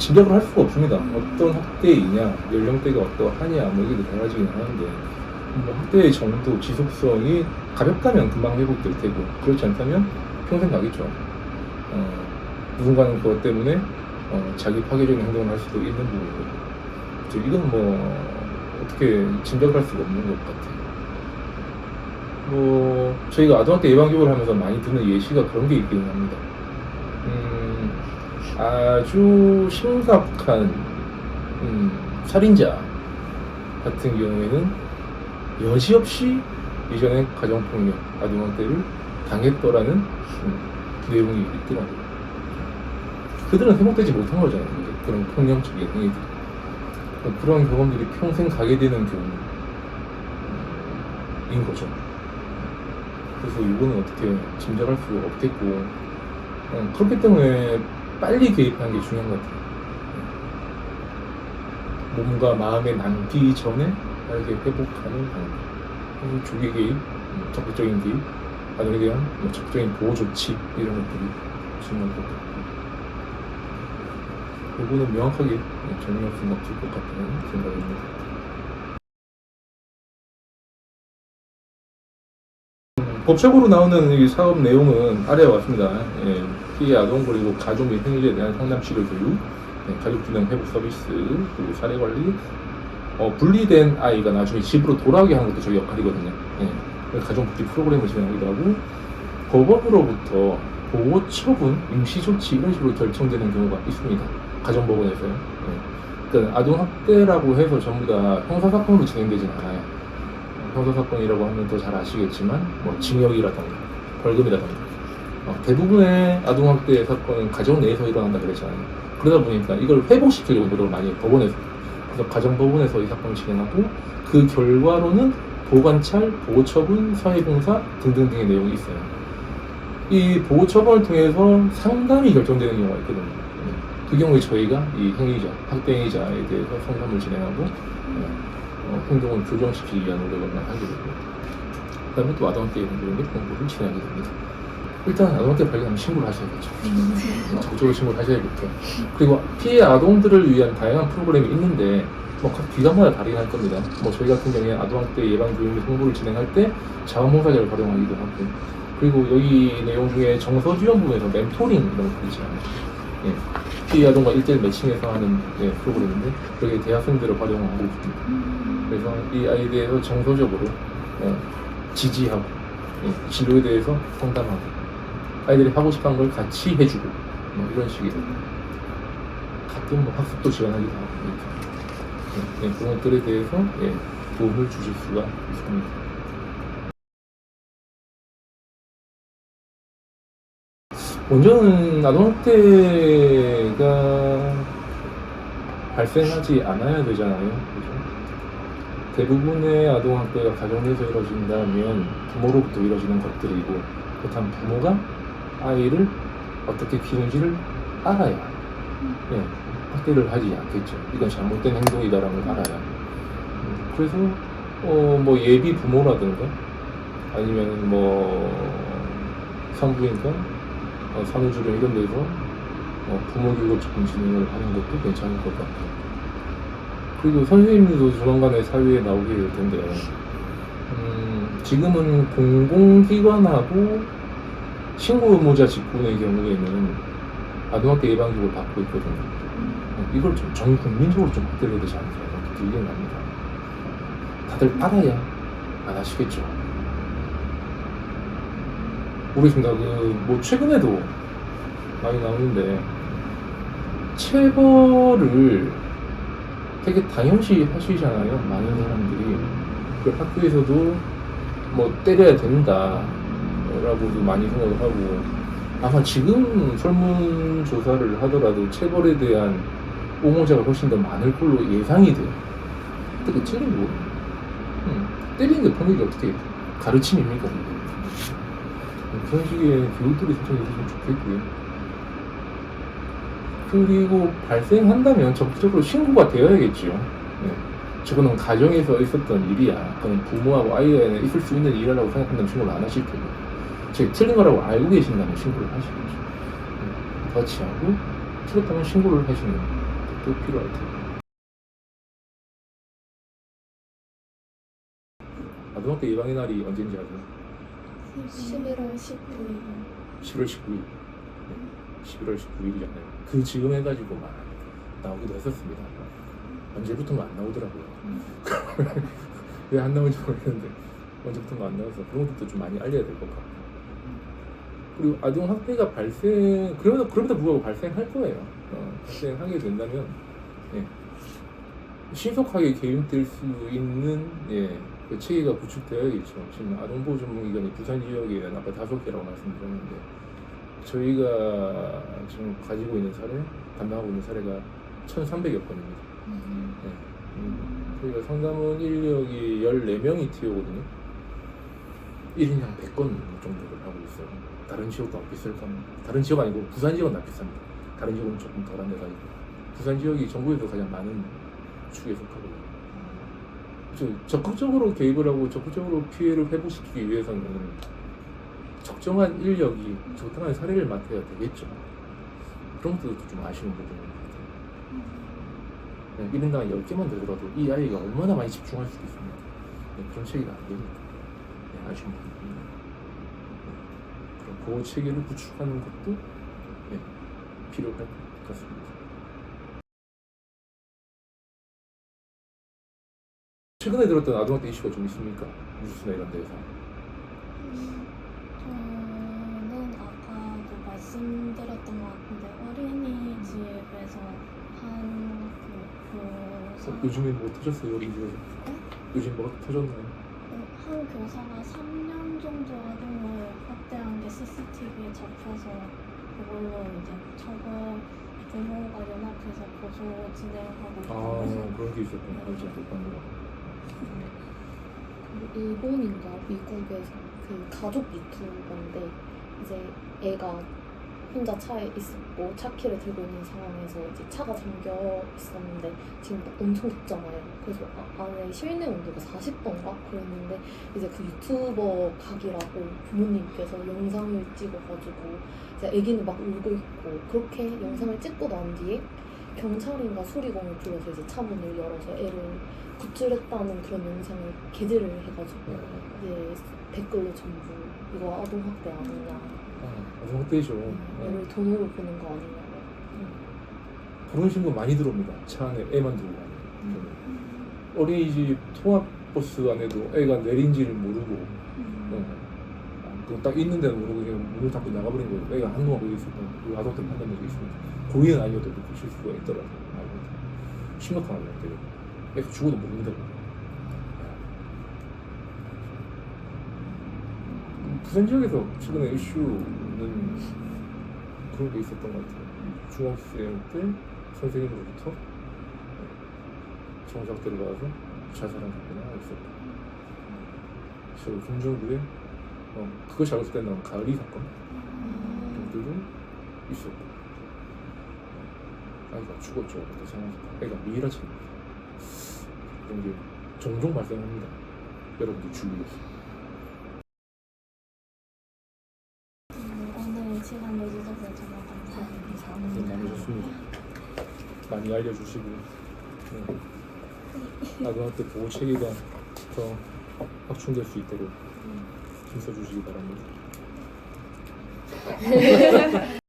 짐작을 할 수가 없습니다. 어떤 학대이냐, 연령대가 어떠하냐, 뭐 이게 달라지긴 하는데 뭐 학대의 정도, 지속성이 가볍다면 금방 회복될 테고 그렇지 않다면 평생 가겠죠. 어, 누군가는 그것 때문에 어, 자기 파괴적인 행동을 할 수도 있는 부분이고 이건 뭐 어떻게 짐작을 할 수가 없는 것 같아요. 뭐 저희가 아동학대 예방교육을 하면서 많이 듣는 예시가 그런 게 있기는 합니다. 음, 아주 심각한 음, 살인자 같은 경우에는 여지없이 이전에 가정폭력, 아동학대를 당했더라는 음, 내용이 있더라고요. 그들은 회복되지 못한 거잖아요. 그런 폭력적인 행위들. 그런 경험들이 평생 가게 되는 경우인 거죠. 그래서 이거는 어떻게 짐작할 수가 없겠고, 어, 그렇기 때문에 빨리 개입하는 게 중요한 것 같아요. 몸과 마음에 남기 전에 빠르게 회복하는 방법. 음, 조기 개입, 음, 적극적인 개입, 아동에 대한 뭐 적극적인 보호 조치 이런 것들이 중요한 것 같고. 이거는 명확하게 정리할 수는 없을 것 같다는 생각입니다. 음, 법적으로 나오는 이 사업 내용은 아래와 같습니다. 예, 피해 아동 그리고 가족 및 행위에 대한 상담 치료 교육, 예, 가족 균형 회복 서비스 그리고 사례 관리, 어, 분리된 아이가 나중에 집으로 돌아오게 하는 것도 저희 역할이거든요. 예, 그래서 가정복지 프로그램을 진행하기도 하고 법원으로부터 보호 처분, 임시 조치 이런 식으로 결정되는 경우가 있습니다. 가정법원에서요. 예. 그러니까 아동학대라고 해서 전부 다 형사사건으로 진행되진 않아요. 형사사건이라고 하면 더 잘 아시겠지만 뭐 징역이라던가 벌금이라던가 어, 대부분의 아동학대 사건은 가정 내에서 일어난다 그랬잖아요. 그러다 보니까 이걸 회복시키려고 노력을 많이. 법원에서. 그래서 가정법원에서 이 사건을 진행하고 그 결과로는 보관찰, 보호처분, 사회봉사 등등등의 내용이 있어요. 이 보호처분을 통해서 상담이 결정되는 경우가 있거든요. 예. 그 경우에 저희가 이 행위자, 학대 행위자에 대해서 상담을 진행하고 어, 행동을 교정시키기 위한 노력을 하게 되고 그 다음에 또 아동학대 이런 게 공부를 진행하게 됩니다. 일단 아동학대 발견하면 신고를 하셔야겠죠. 어, 적극적으로 신고를 하셔야겠죠. 그리고 피해 아동들을 위한 다양한 프로그램이 있는데 뭐각 기관마다 다르긴 할 겁니다. 뭐 저희 같은 경우에 아동학대 예방 교육 및 홍보를 진행할 때 자원봉사자를 활용하기도 하고 그리고 여기 내용 중에 정서 지원부에서 멘토링 이런 것도 있잖아요. 예. 피해 아동과 일대일 매칭해서 하는 예, 프로그램인데 여기 대학생들을 활용하고 있습니다. 그래서 이 아이에 대해서 정서적으로 어, 지지하고 예, 진로에 대해서 상담하고 아이들이 하고 싶은 걸 같이 해주고 뭐 이런 식이로 가끔 뭐 학습도 지원하기도 하고 이렇게 예, 예, 그런 것들에 대해서 예, 도움을 주실 수가 있습니다. 먼저는 아동학대가 발생하지 않아야 되잖아요. 그죠? 대부분의 아동학대가 가정 내에서 이루어진다면 부모로부터 이루어지는 것들이고 그렇다면 부모가 아이를 어떻게 키우는지를 알아야 예, 학대를 하지 않겠죠. 이건 잘못된 행동이다라는 걸 알아야. 음, 그래서 어, 뭐 예비 부모라든가 아니면 뭐 산부인과 어, 산후조리원 이런 데서 어, 부모 교육을 조금 진행을 하는 것도 괜찮을 것 같아요. 그리고 선생님들도 조만간에 사회에 나오게 될 텐데, 음, 지금은 공공기관하고 신고 의무자 직군의 경우에는 아동학대 예방교육을 받고 있거든요. 어, 이걸 좀 전 국민적으로 좀 확대해야 되지 않을까 이렇게 의견이 납니다. 다들 알아야 안 하시겠죠. 모르겠습니다. 그, 뭐, 최근에도 많이 나오는데, 체벌을 되게 당연시 하시잖아요. 많은 사람들이. 그 학교에서도 뭐, 때려야 된다. 라고도 많이 생각을 하고, 아마 지금 설문조사를 하더라도 체벌에 대한 옹호자가 훨씬 더 많을 걸로 예상이 돼요. 근데 그 틀린 거, 음, 때리는 게 폭력이 어떻게 가르침입니까? 그런 식의 교육들이 진짜 있으면 좋겠고요. 그리고 발생한다면 적극적으로 신고가 되어야겠죠. 네. 저거는 가정에서 있었던 일이야. 그건 부모하고 아이에 있을 수 있는 일이라고 생각한다면 신고를 안 하실 테고. 제 틀린 거라고 알고 계신다면 신고를 하시겠죠. 네. 같이 하고 틀렸다면 신고를 하시는 또 필요할 테고. 아동학대 예방의 날이 언제인지 아세요? 11월 19일 11월 19일. 11월 19일이잖아요. 그 지금 해가지고 막 나오기도 했었습니다. 언제부턴가 안 나오더라고요. 왜 안 나오는지 모르겠는데 언제부턴가 안 나와서 그런 것도 좀 많이 알려야 될 것 같고. 그리고 아동 학대가 발생 그럼에도 그럼에도 불구하고 발생할 거예요. 어, 발생하게 된다면 예, 신속하게 개입될 수 있는 예, 그 체계가 구축되어야겠죠. 지금 아동보호 전문기관이 부산 지역에 아까 다섯 개라고 말씀드렸는데 저희가 지금 가지고 있는 사례, 담당하고 있는 사례가 1,300여 건입니다. 네. 음, 저희가 상담원 인력이 14명이 TO거든요. 1인당 100건 정도를 하고 있어요. 다른 지역도 안 비쌀까? 다른 지역 아니고 부산 지역은 안 비쌉니다. 다른 지역은 조금 덜한 데가 있고 부산 지역이 전국에서 가장 많은 축에 속하거든요. 저 적극적으로 개입을 하고 적극적으로 피해를 회복시키기 위해서는 적정한 인력이 적당한 사례를 맡아야 되겠죠. 그런 것도 좀 아쉬운 부분인 것 같아요. 네, 1인당 10개만 되더라도 이 아이가 얼마나 많이 집중할 수 있습니까? 네, 그런 체계가 안 되니까. 네, 아쉬운 부분입니다. 네, 보호 체계를 구축하는 것도 네, 필요할 것 같습니다. 최근에 들었던 아동학대 이슈가 좀 있습니까? 뉴스나 이런 데서. 저는 아까도 말씀드렸던 것 같은데 어린이집에서 한그 교사 요즘에 뭐 터졌어요, 어린이집에서? 요즘 뭐가 터졌나요? 한 교사가 3년 정도 학대한 게 CCTV에 잡혀서 그걸로 이제 처벌 부모가 연합해서 고소 진행하고 아, 그런 게 있었구나. 알지 못한 그 일본인가 미국에서 그 가족 유튜버인데 이제 애가 혼자 차에 있었고 차 키를 들고 있는 상황에서 이제 차가 잠겨 있었는데 지금 엄청 덥잖아요. 그래서 아- 안에 실내 온도가 40도인가? 그랬는데 이제 그 유튜버 각이라고 부모님께서 영상을 찍어가지고 이제 아기는 막 울고 있고 그렇게 영상을 찍고 난 뒤에 경찰인가 수리공을 불러서 이제 차 문을 열어서 애를 구출했다는 그런 영상을 게재를 해가지고 이제 댓글로 전부 이거 아동학대 아니냐 아, 아동학대죠. 애를 돈으로 보는 거 아니냐고 그런 신고 많이 들어옵니다. 차 안에 애만 들고 가는. 어린이집 통합버스 안에도 애가 내린지를 모르고 어, 그딱 있는 데는 모르고 그냥 문을 닫고 나가버린 거예요. 애가 한동안 거기 있었던 그 아동학대 판단력이 있습니다. 고의는 아니어도 그렇게 실수가 있더라고요. 아이고, 심각한 아동학대요. 애가 죽어도 모릅니다. 음, 부산 지역에서 최근에 이슈 는 그런 게 있었던 것 같아요. 중학생 때 선생님으로부터 정상대를 받아서 자살한 사건이 하나 있었고. 저 금정구에 어, 그거 잘못된 가을이 사건 들도 있었고. 아이가 죽었죠. 그때 상황에서 애가 미이라칩니다. 그런 게 종종 발생합니다. 여러분들 주의해서. 음, 오늘 시간 내주셔서 정말 감사합니다. 네, 많이 좋습니다 많이 알려주시고 네. 아동한테 보호 체계가 더 확충될 수 있도록 힘써주시기 바랍니다